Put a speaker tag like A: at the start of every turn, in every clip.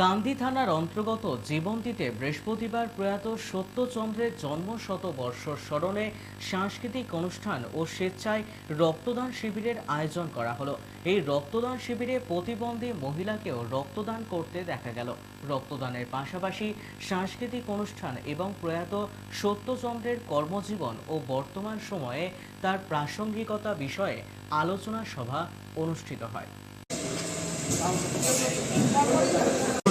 A: কান্দি থানার অন্তর্গত জীবন্তীতে বৃহস্পতিবার প্রয়াত সত্যচন্দ্রের জন্ম শতবর্ষ স্মরণে সাংস্কৃতিক অনুষ্ঠান ও স্বেচ্ছায় রক্তদান শিবিরের আয়োজন করা হলো। এই রক্তদান শিবিরে প্রতিবন্ধী মহিলাকেও রক্তদান করতে দেখা গেল। রক্তদানের পাশাপাশি সাংস্কৃতিক অনুষ্ঠান এবং প্রয়াত সত্যচন্দ্রের কর্মজীবন ও বর্তমান সময়ে তার প্রাসঙ্গিকতা বিষয়ে আলোচনা সভা অনুষ্ঠিত হয়।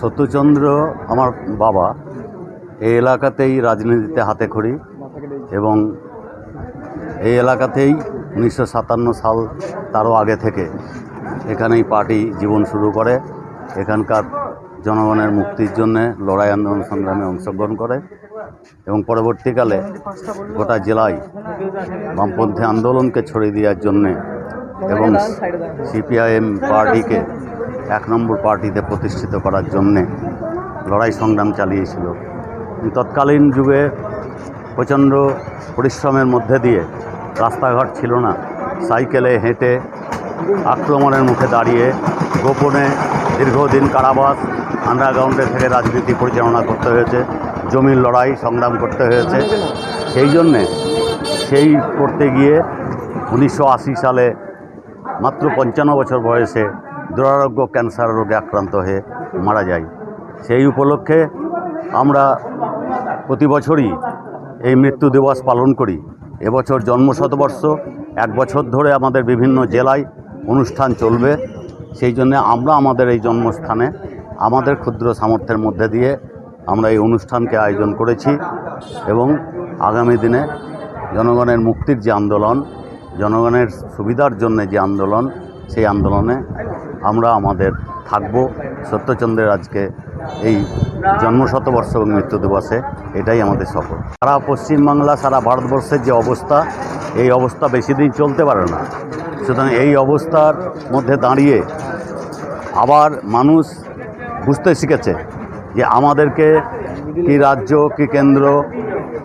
B: সত্যচন্দ্র আমার বাবা এই এলাকাতেই রাজনীতিতে হাতে খড়ি এবং এই এলাকাতেই উনিশশো সাতান্ন সাল তারও আগে থেকে এখানেই পার্টি জীবন শুরু করে। এখানকার জনগণের মুক্তির জন্যে লড়াই আন্দোলন সংগ্রামে অংশগ্রহণ করে এবং পরবর্তীকালে গোটা জেলায় বামপন্থী আন্দোলনকে ছড়িয়ে দেওয়ার জন্যে এবং সিপিআইএম পার্টিকে এক নম্বর পার্টিতে প্রতিষ্ঠিত করার জন্যে লড়াই সংগ্রাম চালিয়েছিল। তৎকালীন যুগে প্রচণ্ড পরিশ্রমের মধ্যে দিয়ে রাস্তাঘাট ছিল না। সাইকেলে হেঁটে আক্রমণের মুখে দাঁড়িয়ে গোপনে দীর্ঘদিন কারাবাস, আন্ডারগ্রাউন্ডে থেকে রাজনীতি পরিচালনা করতে হয়েছে, জমির লড়াই সংগ্রাম করতে হয়েছে। সেই জন্যে সেই করতে গিয়ে উনিশশো আশি সালে মাত্র পঞ্চান্ন বছর বয়সে দুরারোগ্য ক্যান্সার রোগে আক্রান্ত হয়ে মারা যায়। সেই উপলক্ষে আমরা প্রতি বছরই এই মৃত্যু দিবস পালন করি। এবছর জন্ম শতবর্ষ এক বছর ধরে আমাদের বিভিন্ন জেলায় অনুষ্ঠান চলবে। সেই জন্য আমরা আমাদের এই জন্মস্থানে আমাদের ক্ষুদ্র সামর্থ্যের মধ্যে দিয়ে আমরা এই অনুষ্ঠানকে আয়োজন করেছি এবং আগামী দিনে জনগণের মুক্তির যে আন্দোলন, জনগণের সুবিধার জন্য যে আন্দোলন, সেই আন্দোলনে আমরা আমাদের থাকব। সত্যচন্দ্রের আজকে এই জন্মশতবর্ষ এবং মৃত্যু দিবসে এটাই আমাদের সফল। সারা পশ্চিমবাংলা, সারা ভারতবর্ষের যে অবস্থা, এই অবস্থা বেশি দিন চলতে পারে না। সুতরাং এই অবস্থার মধ্যে দাঁড়িয়ে আবার মানুষ বুঝতে শিখেছে যে আমাদেরকে কি রাজ্য, কি কেন্দ্র,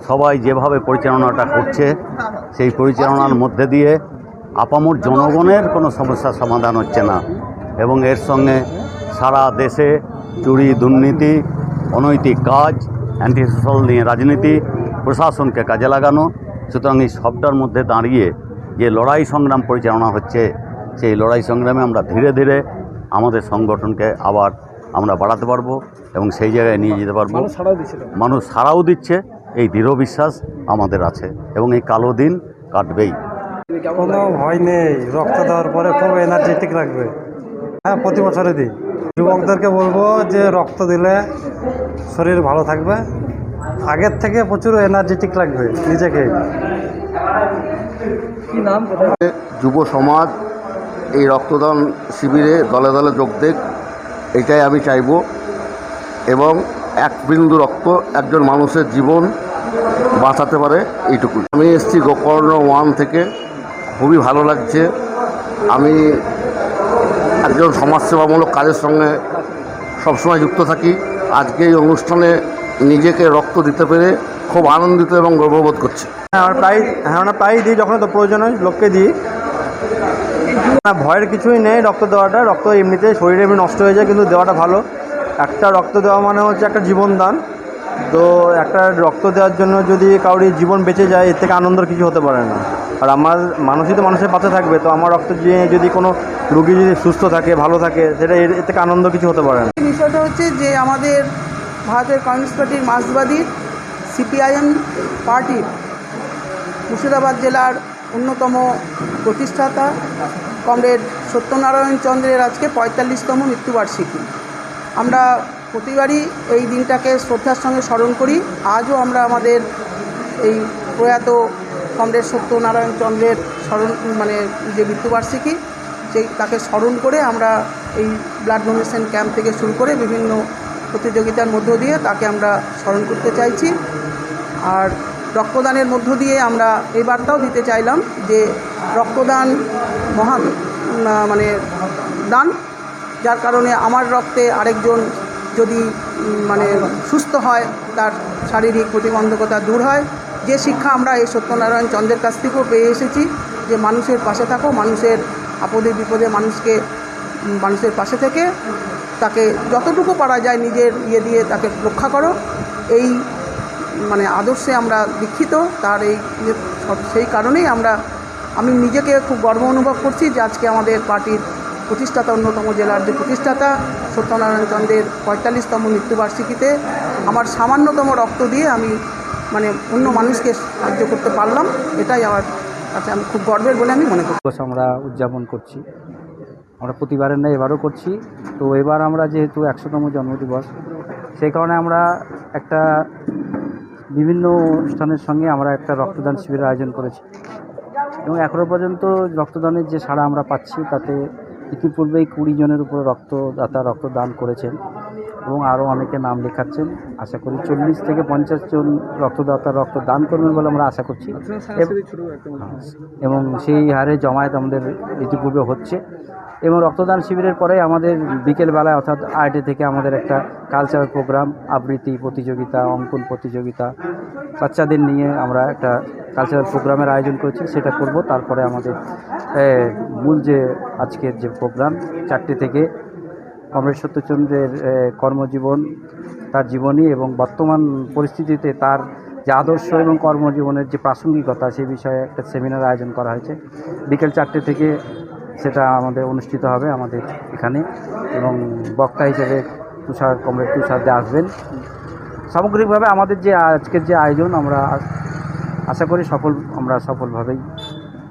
B: সবাই যেভাবে পরিচালনাটা করছে, সেই পরিচালনার মধ্যে দিয়ে আপামর জনগণের কোনো সমস্যার সমাধান হচ্ছে না। এবং এর সঙ্গে সারা দেশে চুরি দুর্নীতি অনৈতিক কাজ অ্যান্টি সোশ্যাল নিয়ে রাজনীতি প্রশাসনকে কাজে লাগানো। সুতরাং এই সবটার মধ্যে দাঁড়িয়ে যে লড়াই সংগ্রাম পরিচালনা হচ্ছে সেই লড়াই সংগ্রামে আমরা ধীরে ধীরে আমাদের সংগঠনকে আবার আমরা বাড়াতে পারব এবং সেই জায়গায় নিয়ে যেতে পারব। মানুষ সাড়াও দিচ্ছে এই দৃঢ় বিশ্বাস আমাদের আছে এবং এই কালো দিন কাটবেই।
C: কোনো ভয় নেই রক্ত দেওয়ার পরে খুব এনার্জেটিক লাগবে। হ্যাঁ প্রতি বছরে দিই। যুবকদেরকে বলব যে রক্ত দিলে শরীর ভালো থাকবে। আগের থেকে প্রচুর এনার্জেটিক লাগবে নিজেকে।
D: যুব সমাজ এই রক্তদান শিবিরে দলে দলে যোগ দেখ এটাই আমি চাইব। এবং এক বিন্দু রক্ত একজন মানুষের জীবন বাঁচাতে পারে এইটুকু আমি এসছি গোকর্ণ ওয়ান থেকে। খুবই ভালো লাগছে। আমি একজন সমাজসেবামূলক কাজের সঙ্গে সবসময় যুক্ত থাকি। আজকে এই অনুষ্ঠানে নিজেকে রক্ত দিতে পেরে খুব আনন্দিত এবং গর্ববোধ করছি।
C: হ্যাঁ আমরা প্রায় হ্যাঁ আমরা প্রায়ই দিই যখন তো প্রয়োজন হয়, লোককে দিই। ভয়ের কিছুই নেই রক্ত দেওয়াটা। রক্ত এমনিতে শরীরে এমনি নষ্ট হয়ে যায়, কিন্তু দেওয়াটা ভালো। একটা রক্ত দেওয়া মানে হচ্ছে একটা জীবন দান তো একটা রক্ত দেওয়ার জন্য যদি কারোর জীবন বেঁচে যায়, এর থেকে আনন্দর কিছু হতে পারে না। আর আমার মানুষই তো মানুষের পাশে থাকবে, তো আমার রক্ত দিয়ে যদি কোনো রুগী যদি সুস্থ থাকে, ভালো থাকে, সেটা এর এর থেকে আনন্দ কিছু হতে পারে না।
E: বিষয়টা হচ্ছে যে আমাদের ভারতের কমিউনিস্ট পার্টির মার্ক্সবাদীর সিপিআইএম পার্টির মুর্শিদাবাদ জেলার অন্যতম প্রতিষ্ঠাতা কমরেড সত্যনারায়ণ চন্দ্রের আজকে পঁয়তাল্লিশতম মৃত্যুবার্ষিকী। আমরা প্রতিবারই এই দিনটাকে শ্রদ্ধার সঙ্গে স্মরণ করি। আজও আমরা আমাদের এই প্রয়াত কমরেড সত্যনারায়ণ চন্দ্রের স্মরণ মানে যে মৃত্যুবার্ষিকী, সেই তাকে স্মরণ করে আমরা এই ব্লাড ডোনেশন ক্যাম্প থেকে শুরু করে বিভিন্ন প্রতিযোগিতার মধ্য দিয়ে তাকে আমরা স্মরণ করতে চাইছি। আর রক্তদানের মধ্য দিয়ে আমরা এই বার্তাও দিতে চাইলাম যে রক্তদান মহান মানে দান, যার কারণে আমার রক্তে আরেকজন যদি মানে সুস্থ হয়, তার শারীরিক প্রতিবন্ধকতা দূর হয়। যে শিক্ষা আমরা এই সত্যনারায়ণ চন্দ্রের কাছ থেকেও পেয়ে এসেছি, যে মানুষের পাশে থাকো, মানুষের আপদে বিপদে মানুষকে মানুষের পাশে থেকে, তাকে যতটুকু পারা যায় নিজের ইয়ে দিয়ে তাকে রক্ষা করো। এই মানে আদর্শে আমরা দীক্ষিত, তার এই সেই কারণেই আমরা, আমি নিজেকে খুব গর্ব অনুভব করছি যে আজকে আমাদের পার্টির প্রতিষ্ঠাতা অন্যতম জেলার যে প্রতিষ্ঠাতা সত্যনারায়ণ চন্দ্রের পঁয়তাল্লিশতম মৃত্যুবার্ষিকীতে আমার সামান্যতম রক্ত দিয়ে আমি মানে অন্য মানুষকে সাহায্য করতে পারলাম, এটাই আমার কাছে আমি খুব গর্বের বলে আমি মনে করি।
F: আমরা উদযাপন করছি। আমরা প্রতিবারের না এবারও করছি। তো এবার আমরা যেহেতু একশোতম জন্মদিবস, সেই কারণে আমরা একটা বিভিন্ন অনুষ্ঠানের সঙ্গে আমরা একটা রক্তদান শিবিরের আয়োজন করেছি। এবং এখনও পর্যন্ত রক্তদানের যে সাড়া আমরা পাচ্ছি, তাতে ইতিপূর্বেই কুড়ি জনের উপরে রক্তদাতা রক্তদান করেছেন। এবং আরও অনেকে নাম লেখাচ্ছেন। আশা করি চল্লিশ থেকে পঞ্চাশ জন রক্তদাতা রক্তদান করবেন বলে আমরা আশা করছি। এবং সেই হারে জমায়েত আমাদের ইতিপূর্বে হচ্ছে। এবং রক্তদান শিবিরের পরে আমাদের বিকেলবেলায় অর্থাৎ আইটে থেকে আমাদের একটা কালচারাল প্রোগ্রাম আবৃত্তি প্রতিযোগিতা অঙ্কন প্রতিযোগিতা বাচ্চাদের নিয়ে আমরা একটা কালচারাল প্রোগ্রামের আয়োজন করেছি সেটা করব। তারপরে আমাদের মূল যে আজকের যে প্রোগ্রাম চারটে থেকে কমরেড সত্যচন্দ্রের কর্মজীবন তার জীবনী এবং বর্তমান পরিস্থিতিতে তার যে আদর্শ এবং কর্মজীবনের যে প্রাসঙ্গিকতা সেই বিষয়ে একটা সেমিনার আয়োজন করা হয়েছে। বিকেল চারটে থেকে সেটা আমাদের অনুষ্ঠিত হবে আমাদের এখানে এবং বক্তা হিসেবে তুষার, কমরেড তুষার দে আসবেন। সামগ্রিকভাবে আমাদের যে আজকের যে আয়োজন আমরা আশা করি সফল, আমরা সফলভাবেই